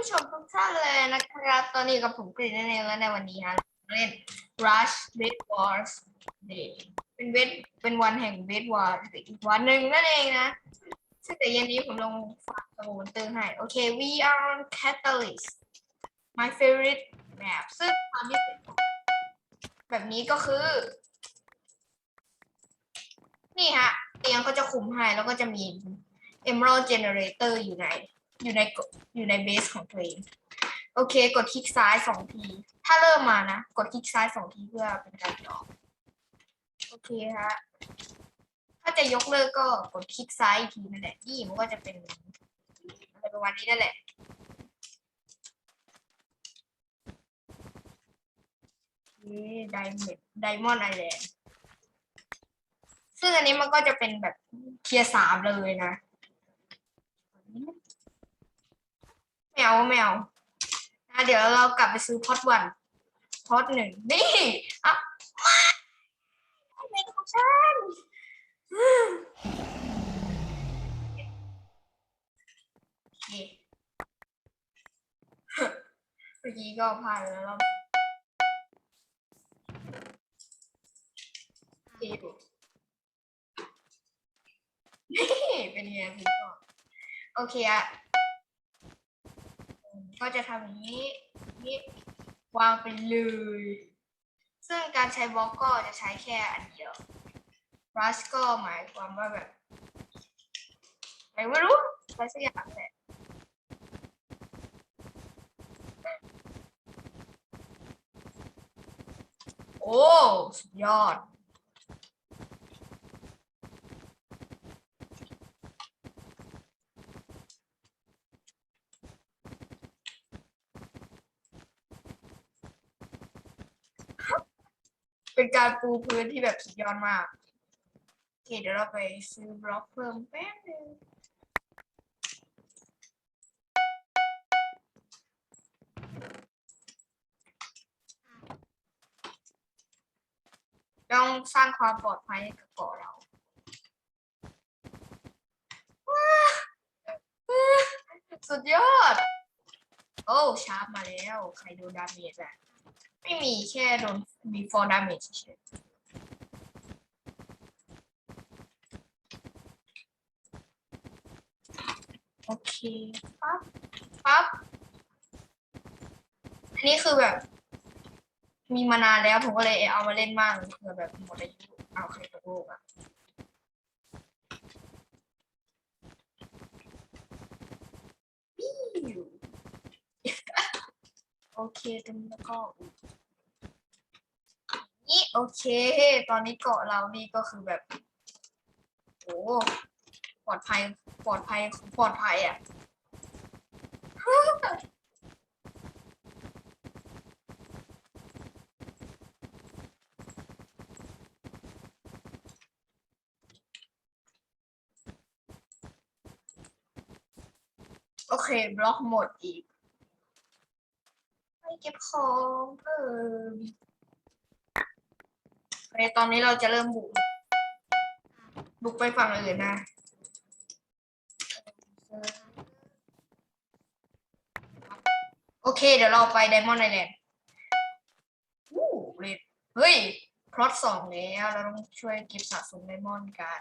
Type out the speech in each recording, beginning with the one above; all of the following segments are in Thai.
ผู้ชมทุกท่านเลยนะครับ ตอนนี้กับผมกรีนนั่นเองและในวันนี้ฮะเล่น Rush Red Wars Day เป็นเวทเป็นวันแห่งเวทวอร์อีกวันหนึ่งนั่นเองนะซึ่งแต่เย็นนี้ผมลงฝากสมุนเตือนให้ โอเค we are on Catalyst my favorite map ซึ่งความพิเศษของแบบนี้ก็คือ นี่ฮะ เตียงก็จะคุมให้แล้วก็จะมี Emerald Generator อยู่ใน อยู่ในกดอยู่ในเบสของตัวเองโอเค กดคลิกซ้ายสองที ถ้าเริ่มมานะ กดคลิกซ้ายสองทีเพื่อเป็นการต่อโอเคฮะถ้าจะยกเลิกก็กดคลิกซ้ายอีกทีนั่นแหละนี่มันก็จะเป็นอะไรประมาณนี้นั่นแหละโอเคไดมอนด์ไดมอนด์ไอแลนด์ซึ่งอันนี้มันก็จะเป็นแบบเทียร์สามเลยนะ แมวแมวอะเดี๋ยวเรากลับไปซื้อพอดวันพอดหนึ่งนี่อะไม่เป็นของฉันโอเคเมื่อกี้ก็ผ่านแล้วเราโอเคอยู่นี่เป็นไงพี่ก็โอเคอะ ก็จะทำอย่างนี้นี้ วางไปเลย ซึ่งการใช้บล็อกก็จะใช้แค่อันเดียว brush ก็หมายความว่าแบบอะไรไม่รู้อะไรสักอย่างแหละโอ้ สุดยอด เป็นการปูพื้นที่แบบสุดยอดมากโอเคเดี๋ยวเราไปซื้อบล็อกเพิ่มแป๊บนึงต้องสร้างความปลอดภัยให้กับเกาะเราสุดยอด โอ้ ชาร์ปมาแล้ว ใครดูดาเมจอะ ไม่มีแค่โดนมี for damage เฉยโอเคปั๊บปั๊บอันนี้คือแบบ มีมานานแล้วผมก็เลยเอามาเล่นมากเผื่อแบบหมดอายุเอาใครตกโลกอะปิ้ว อเคตรงนี้แล้วก็นี่โอเค ตอนนี้เกาะเรานี่ก็คือแบบโอ้ปลอดภัยปลอดภัยปลอดภัยอะโอเค บล็อกหมดอีก เก็บของเพิ่มโอเคตอนนี้เราจะเริ่มบุก บุกไปฝั่งอื่นนะ โอเค เดี๋ยวเราไปไดมอนด์ไอแลนด์วู้เรดเฮ้ย พลอตสองแล้วเราต้องช่วยเก็บสะสมไดมอนด์กัน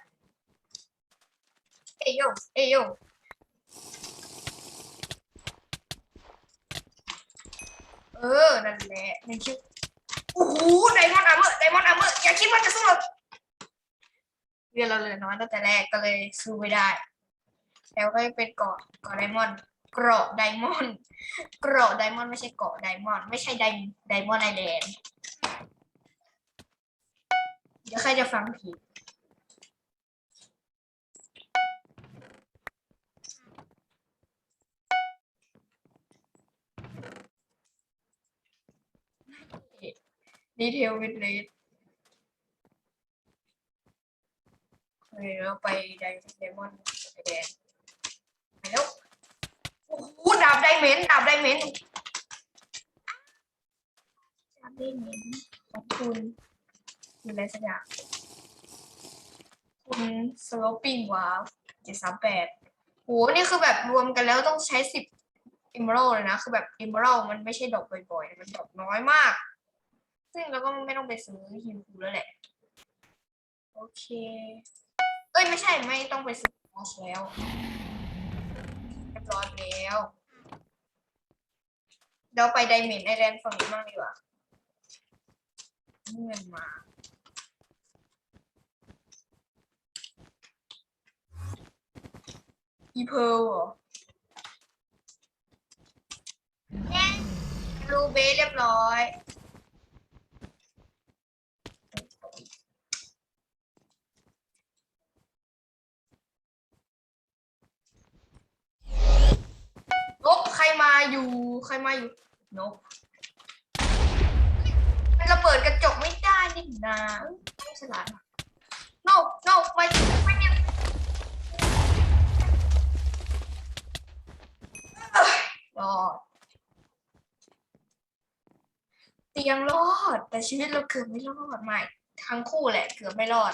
เอยโย เอโย เออ นั่นแหละในชื่อโอ้โหไดมอนด์อาร์เมอร์ไดมอนด์อาร์เมอร์อย่าคิดว่าจะสู้หรอกเรือเราเลยน้อยตั้งแต่แรกก็เลยสู้ไม่ได้ แล้วก็เป็นเกาะเกาะไดมอนด์เกราะไดมอนด์เกราะไดมอนด์ไม่ใช่เกาะไดมอนด์ไม่ใช่ไดไดมอนด์ไอแลนด์เดี๋ยวใครจะฟังผิด ดีเทลวิดเลสโอเคเราไปไดไดมอนด์ไอแลนด์ไปแล้วโอ้โหดาบไดเมนดาบไดเมนดาบไดเมนของคุณคืออะไรสักอย่างคุณสโลปปิ้งว้าวเจ็ดสามแปดโหนี่คือแบบรวมกันแล้วต้องใช้สิบอิมเมอรัลเลยนะ คือแบบอิมเมอรัลมันไม่ใช่ดอกบ่อยๆ มันดอกน้อยมาก ซึ่งเราก็ไม่ต้องไปซื้อฮิวคูแล้วแหละ โอเค เอ้ย ไม่ใช่ไม่ต้องไปซื้อมอสแล้วเรียบร้อยแล้วเดี๋ยวไปไดเมนไอแลนด์ฝั่งนี้บ้างดีกว่าเงินมาอีเพลเหรอแง่รูเบสเรียบร้อย นกใครมา อยู่ใครมาอยู่นกมันระเบิดกระจกไม่ได้นี่นาไม่ฉลาด no no ไม่ไม่เนี่ยรอดเตียงรอด แต่ชีวิตเราเกือบไม่รอดไม่ทั้งคู่แหละ เกือบไม่รอด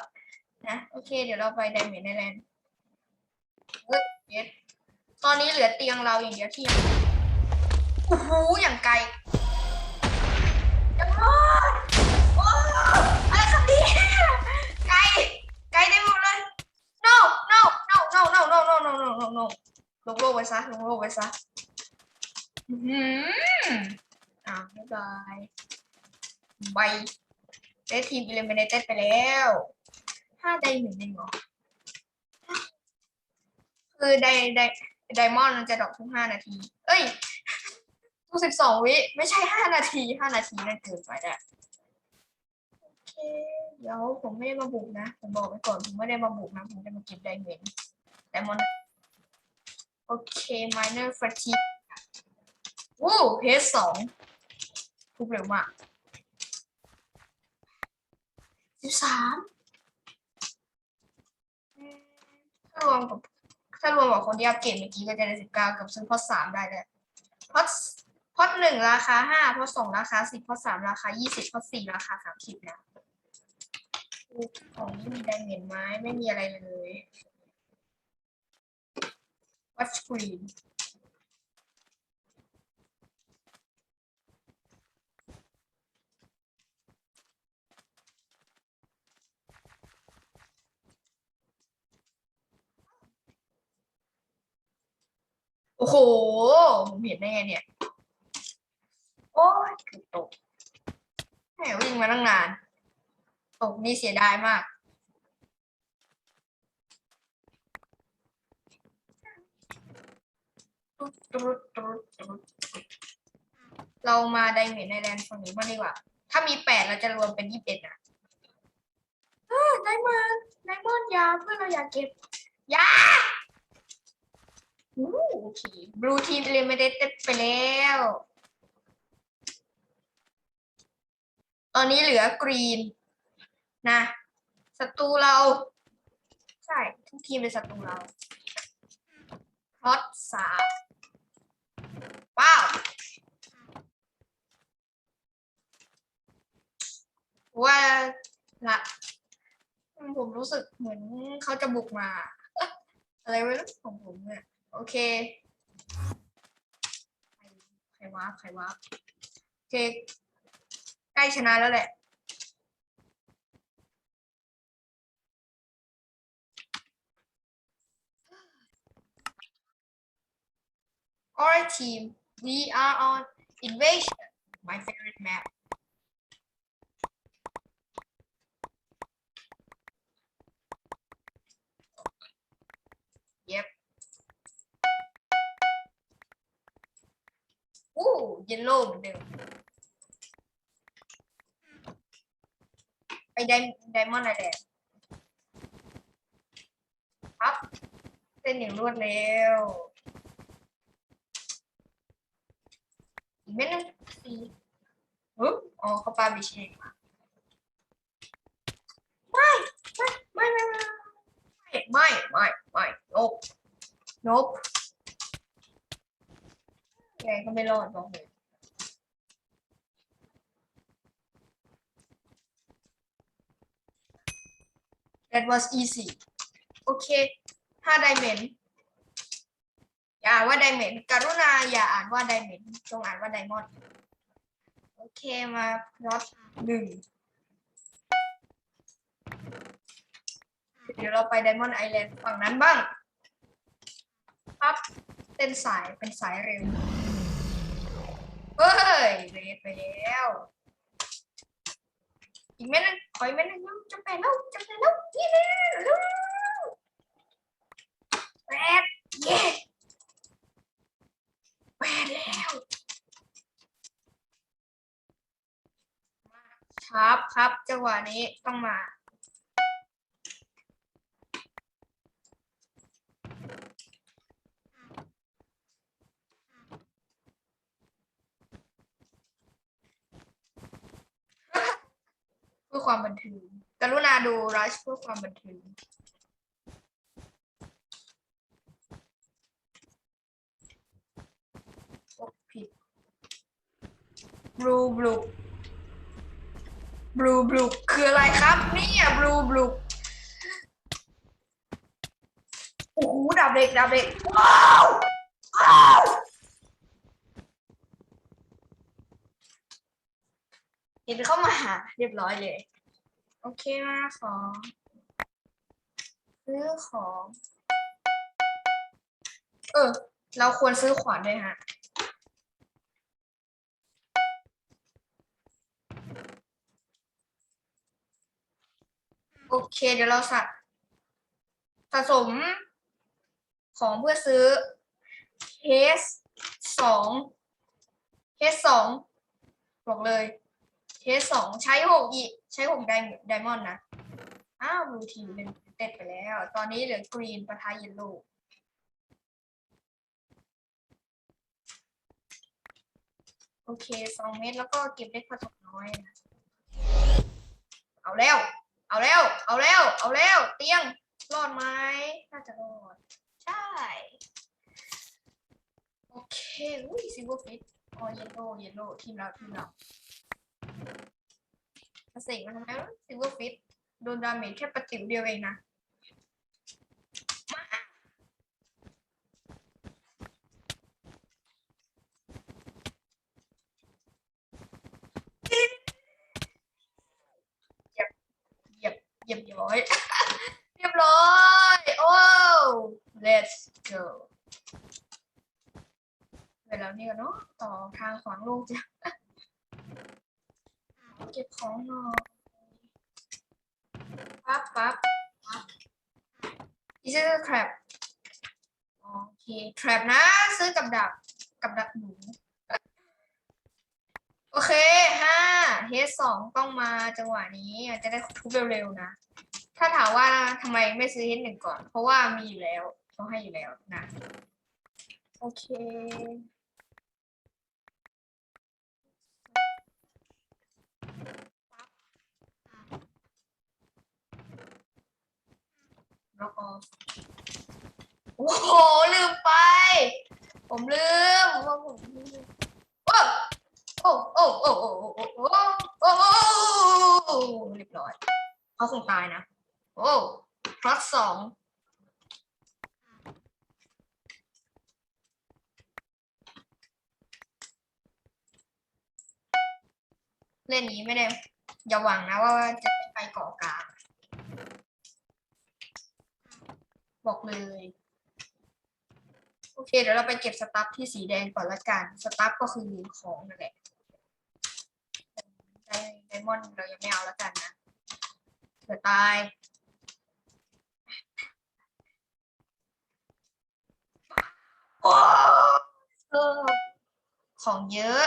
นะโอเค เดี๋ยวเราไปไดเมนไอแลนด์ตอนนี้เหลือเตียงเราอย่างเดียวที่ยัง โอ้โหอย่างไกลยังรอดโอ้อะไรครับเนี่ยไกล ไกลได้หมดเลย no no no no no no no no no no no ลงโลกไปซะ ลงโลกไปซะ อือหืออ่าบ๊ายบายบายได้ทีมอิเลเมเนเต็ดไปแล้วห้าไดหนึ่งเองเหรอคือไดไดไดมอนด์มันจะดรอกทุกห้านาที เอ้ย กสิบสองวิ ไม่ใช่ห้านาทีห้านาทีนั่นเกินไปแล้วโอเค เดี๋ยวผมไม่ได้มาบุกนะ ผมบอกไว้ก่อน ผมไม่ได้มาบุกนะ ผมจะมาเก็บไดเมนไดมอนโอเค minor fatigue วู้เพจสองทุบเร็วมากสิบสามถ้ารวมกับถ้ารวมกับคนที่อัปเกรดเมื่อกี้ก็จะได้สิบเก้ากับซื้อพอดสามได้เลยพอด พอดหนึ่งราคาห้าพอดสองราคาสิบพอดสามราคายี่สิบพอดสี่ราคาสามสิบนะของไม่มีไดเมนไม้ไม่มีอะไรเลยวัชกรีนโอ้โหผมเห็นได้ไงเนี่ย ตกแหมวิ่งมาตั้งนาน ตกนี่เสียดายมากเรามาไดเมนในแลนด์ฝั่งนี้มางดีกว่า ถ้ามีแปดเราจะรวมเป็นยี่สิบเอ็ดอะเออได้มาได้มอนยาเพื่อนเราอยากเก็บยาอู้โอเคบลูทีมเรียนไม่ได้เต็มไปแล้ว ตอนนี้เหลือกรีนนะศัตรูเรา ใช่ทุกทีมเป็นศัตรูเราพอตสามว้าวว่าละผมรู้สึกเหมือนเขาจะบุกมา อะไรไม่รู้ของผมเนี่ยโอเคใครวะใครวะโอเค ใกล้ชนะแล้วแหละ Alright team, we are on Invasion, my favorite map. Yep. อู้เย ไดไดมอนด์อะไรแลนดครับเส้นอย่างรวดเร็วอีกเม็ดนึงสีอุ๊ยอ๋อเขาปาบิชินมาไม่ไม่ไม่ไม่ไม่ไม่ไม่นบนบหนบไงก็ไม่รอดบอกเลย that was easy โอเคห้าไดเมนอย่าอ่านว่าไดเมนกรุณาอย่าอ่านว่าไดเมนจงอ่านว่าไดมอนด์โอเคมาพลอตหนึ่งเดี๋ยวเราไปไดมอนด์ไอแลนด์ฝั่งนั้นบ้างครับเต้นสายเป็นสายเร็ว เฮ้ยเรดไปแล้ว อีกเม็ดนึงขออีกเม็ดนึงยังจำเป็นแล้วจำเป็นแล้วนี่เลยเร็วแปดเย้แปดแล้วครับครับจังหวะนี้ต้องมา ความบันเทิงกรุณาดูรัชเพื่อความบันเทิงโอ้ผิดบลูบลูบลูบลูคืออะไรครับเนี่ยบลูบลูโอ้โหดับเด็กดับเด็กว้าวว้าวเห็นเข้ามาหาเรียบร้อยเลย โอเคมาของซื้อของ เออ เราควรซื้อขวานด้วยฮะ โอเค เดี๋ยวเราสะสะสม ของเพื่อซื้อเคสสองเคสสองบอกเลยเคสสองใช้หกอีก ใช้หกไดไดมอนด์นะ อ้าวบลูทีมเป็นเต็ดไปแล้ว ตอนนี้เหลือกรีนปะทะเยลโล่โอเคสองเม็ดแล้วก็เก็บได้ผสมน้อยนะเอาแล้ว เอาแล้ว เอาแล้ว เอาแล้ว เตียง รอดไหมน่าจะรอด ใช่ โอเค อุ้ยซิลเวอร์ฟิตอ๋อเยลโล่เยลโล่ทีมเราทีมเรา เสกมาทำไมวะซิลเวอร์ฟิตโดนดาเมจแค่ประจิ๋วเดียวเองนะเหยียบเหยียบเหยียบย้อย เรียบร้อย โอ้ let's go เวลานี้กันเนาะต่อทางขวางโลกจ้ะ เก็บของหน่อยปั๊บปั๊บปั๊บ this is a trap โอเค trap นะ ซื้อกับดัก กับดักหนู โอเคห้าเฮสสองต้องมาจังหวะนี้จะได้ทุบเร็วๆนะ ถ้าถามว่าทำไมไม่ซื้อเฮสหนึ่งก่อน เพราะว่ามีอยู่แล้วต้องให้อยู่แล้วนะ โอเค ล้วก็โอ้โหลืมไป ผมลืมว่าผมลืมโอ้โอ้โอ้โอ้โอ้โอ้โอ้โอ้โอ้เรียบร้อยเขาคงตายนะ โอ้พลัสสองเล่นนี้ไม่ได้อย่าหวังนะว่าจะไปเกาะกลาง บอก เลย โอเค เดี๋ยวเราไปเก็บสตัฟที่สีแดงก่อนละกัน สตัฟก็คือของนั่นแหละไดไดมอนด์เรายังไม่เอาละกันนะเผื่อตายของเยอะ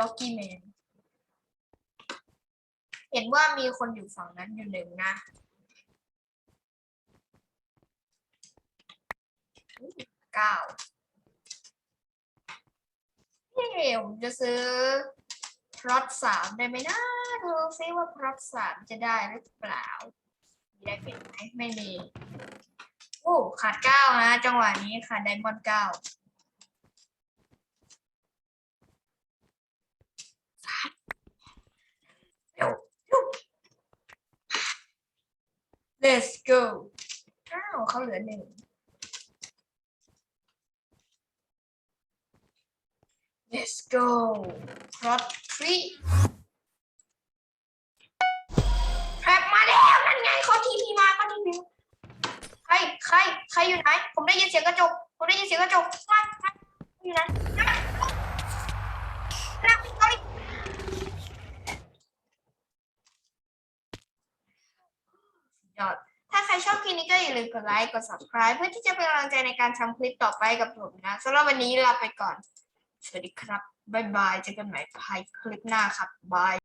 ล็อกก Rocky Man เห็นว่ามีคนอยู่ฝั่งนั้นอยู่หนึ่งนะ เก้าเฮ้ยผมจะซื้อพลอตสามได้ไหมนะดูซิว่าพลอตสามจะได้หรือเปล่ามีได้เป็นไหมไม่มี โอ้ขาดเก้านะ จังหวะนี้ขาดไดมอนด์เก้า เร็วเร็ว let's go อ้าวเขาเหลือหนึ่ง let's go plot three แทรปมาแล้วนั่นไงเขาทีพีมาเขาทีพีใครใครใครอยู่ไหน ผมได้ยินเสียงกระจก ผมได้ยินเสียงกระจกมามาอยู่ไหนมามาเอาดิ ยอด ถ้าใครชอบคลิปนี้ก็อย่า ลืมกดไลค์กด subscribe เพื่อที่จะเป็นกำลังใจในการทำคลิปต่อไปกับผมนะสำหรับวันนี้ลาไปก่อน สวัสดีครับ บ๊ายบาย เจอกันใหม่ภายคลิปหน้าครับบาย